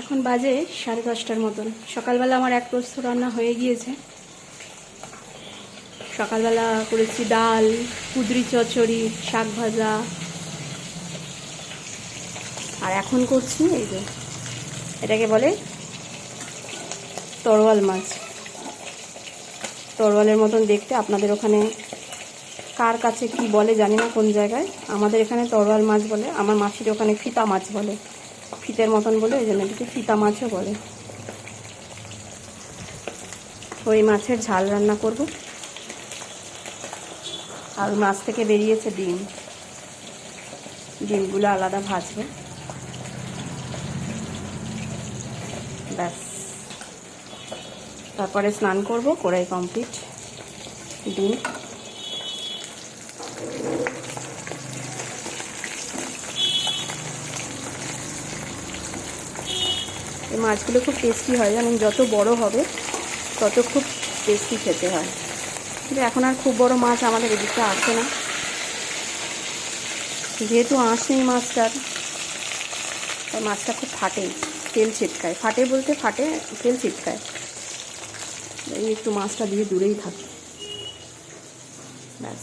এখন বাজে সাড়ে দশটার মতন। সকালবেলা আমার এক প্রস্ত রান্না হয়ে গিয়েছে। সকালবেলা করেছি ডাল, কুদরি চচ্চড়ি, শাক ভাজা। আর এখন করছি এই যে, এটাকে বলে তরোয়াল মাছ। তরোয়ালের মতন দেখতে। আপনাদের ওখানে কার কাছে কি বলে জানি না, কোন জায়গায়। আমাদের এখানে তরোয়াল মাছ বলে, আমার মাসির ওখানে ফিতা মাছ বলে। ফিতের মতন বলে, ওই জন্য এটাকে ফিতা মাছও বলে। ওই মাছের ঝাল রান্না করব। আর মাছ থেকে বেরিয়েছে ডিম। ডিমগুলো আলাদা ভাজবো। ব্যাস। তারপরে স্নান করব, কড়াই কমপ্লিট। ডিম। এই মাছগুলো খুব টেস্টি হয় জানেন, যত বড় হবে, তত খুব টেস্টি খেতে হয়। কিন্তু এখন আর খুব বড় মাছ আমাদের এদিকটা আসে না। যেহেতু আঁশ নেই মাছটার মাছটা খুব ফাটে, তেল ছিটকায়। ফাটে বলতে ফাটে, তেল ছিটকায়। এই একটু মাছটা দিয়ে দূরেই থাকে। ব্যাস।